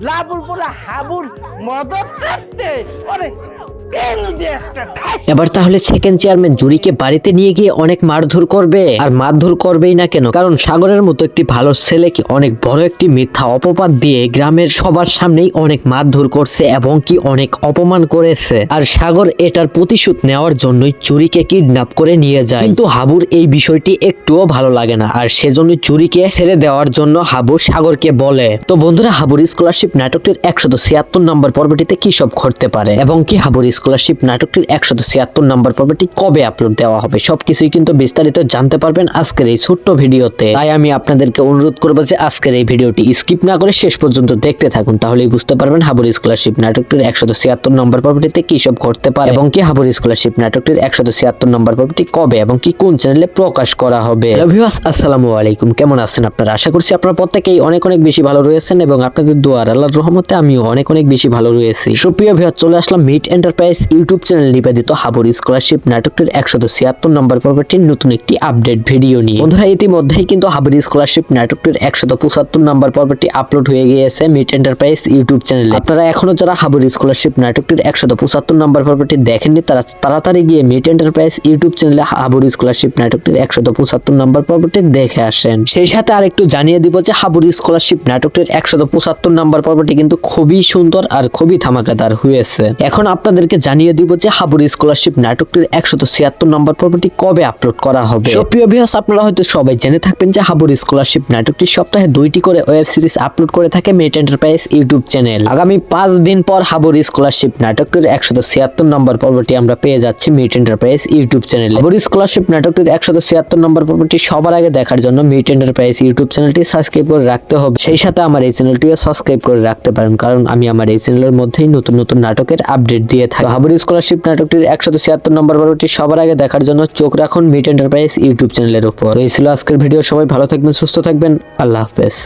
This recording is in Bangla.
লাবুর পুরা হাবুর মদত করতে ওরে এবার তাহলে সেকেন্ড চেয়ারম্যান জুরিকে বাড়িতে নিয়ে গিয়ে অনেক মারধর করবে। আর মারধর করবেই না কেন? কারণ সাগরের মতো একটি ভালো ছেলেকে অনেক বড় একটি মিথ্যা অপবাদ দিয়ে গ্রামের সবার সামনেই অনেক মারধর করছে এবং কি অনেক অপমান করেছে। আর সাগর এটার প্রতিশোধ নেওয়ার জন্যই চুরিকে কিডন্যাপ করে নিয়ে যায়। কিন্তু হাবুর এই বিষয়টি একটুও ভালো লাগে না। আর সেজন্য চুরিকে ছেড়ে দেওয়ার জন্য হাবু সাগরকে বলে, তো বন্ধুরা, হাবুর স্কলারশিপ নাটকটির একশত ছিয়াত্তর নম্বর পর্বটিতে কি সব ঘটতে পারে? এবং কি হাবুর স্কলারশিপ নাটকটির একশত ছিয়াত্তর নম্বর পর্বটি কবে আপলোড দেওয়া হবে? সবকিছুই কিন্তু বিস্তারিত জানতে পারবেন আজকের এই ছোট্ট ভিডিওতে। তাই আমি আপনাদেরকে অনুরোধ করব যে আজকের এই ভিডিওটি স্কিপ না করে শেষ পর্যন্ত দেখতে থাকুন, তাহলেই বুঝতে পারবেন হাবুর স্কলারশিপ নাটকটির একশত ছিয়াত্তর নম্বর পর্বটিতে কি সব ঘটতে পারে এবং কি হাবুর স্কলারশিপ নাটকটির একশত ছিয়াত্তর নম্বর পর্বটি কবে এবং কি কোন চ্যানেলে প্রকাশ করা হবে? আসসালামু আলাইকুম। কেমন আছেন আপনারা? আশা করছি আপনারা প্রত্যেকেই অনেক অনেক বেশি ভালো রয়েছেন এবং আপনাদের দোয়ার আল্লাহর রহমতে আমিও অনেক অনেক বেশি ভালো রয়েছি। সুপ্রিয় ভিউয়ার চলে আসলাম মিট এন্টারপ্রাইজ ইউটিউব চ্যানেল নিবেদিত হাবুর স্কলারশিপ নাটকটির একশত ছিয়াত্তর নম্বর পর্বটির নতুন একটি আপডেট ভিডিও নিয়ে। বন্ধুরা, ইতিমধ্যেই কিন্তু হাবুর স্কলারশিপ নাটকটির একশত পঁচাত্তর নম্বর পর্বটি আপলোড হয়ে গিয়েছে মিট এন্টারপ্রাইজ ইউটিউব চ্যানেলে। আপনারা এখনও যারা হাবুর স্কলারশিপ নাটকটির একশত পঁচাত্তর নম্বর পর্বটি দেখেননি, তারা তাড়াতাড়ি গিয়ে মিট এন্টারপ্রাইজ ইউটিউব চ্যানেলে হাবুর স্কলারশিপ নাটকটির একশত পঁচাত্তর নম্বর পর্বটি দেখে আসেন। সেই সাথে আর একটু জানিয়ে দিব যে হাবুর স্কলারশিপ নাটকটির একশত পঁচাত্তর নম্বর পর্বটি কিন্তু খুবই সুন্দর আর খুবই ধামাকাদার হয়েছে। এখন আপনাদেরকে জানিয়ে দিব যে হাবুর স্কলারশিপ নাটকটির একশত ছিয়াত্তর নম্বর পর্বটি কবে আপলোড করা হবে। সুপ্রিয় ভিউয়ার্স আপনারা হয়তো সবাই জেনে থাকবেন যে হাবুর স্কলারশিপ নাটকটি সপ্তাহে দুইটি করে ওয়েব সিরিজ আপলোড করে থাকে মেট এন্টারপ্রাইজ ইউটিউব চ্যানেল। আগামী পাঁচ দিন পর হাবুর স্কলারশিপ নাটকটির একশত ছিয়াত্তর নম্বর পর্বটি আমরা পেয়ে যাচ্ছি মিট এন্টারপ্রাইজ ইউটিউব চ্যানেল। হাবুর স্কলারশিপ নাটকটির একশত ছিয়াত্তর নম্বর পর্বটি সবার আগে দেখার জন্য মিট এন্টারপ্রাইজ ইউটিউব চ্যানেলটি সাবস্ক্রাইব করে রাখতে হবে। সেই সাথে আমার এই চ্যানেলটিও সাবস্ক্রাইব করে রাখতে পারেন, কারণ আমি আমার এই চ্যানেলের মধ্যেই নতুন নতুন নাটকের আপডেট দিয়ে থাকি। হাবুর স্কলারশিপ নাটকটির একশত ছিয়াত্তর নম্বর পর্বটি সবার আগে দেখার জন্য চোখ রাখুন মিট এন্টারপ্রাইজ ইউটিউব চ্যানেলের উপর। এই ছিল আজকের ভিডিও। সবাই ভালো থাকবেন, সুস্থ থাকবেন। আল্লাহ হাফেজ।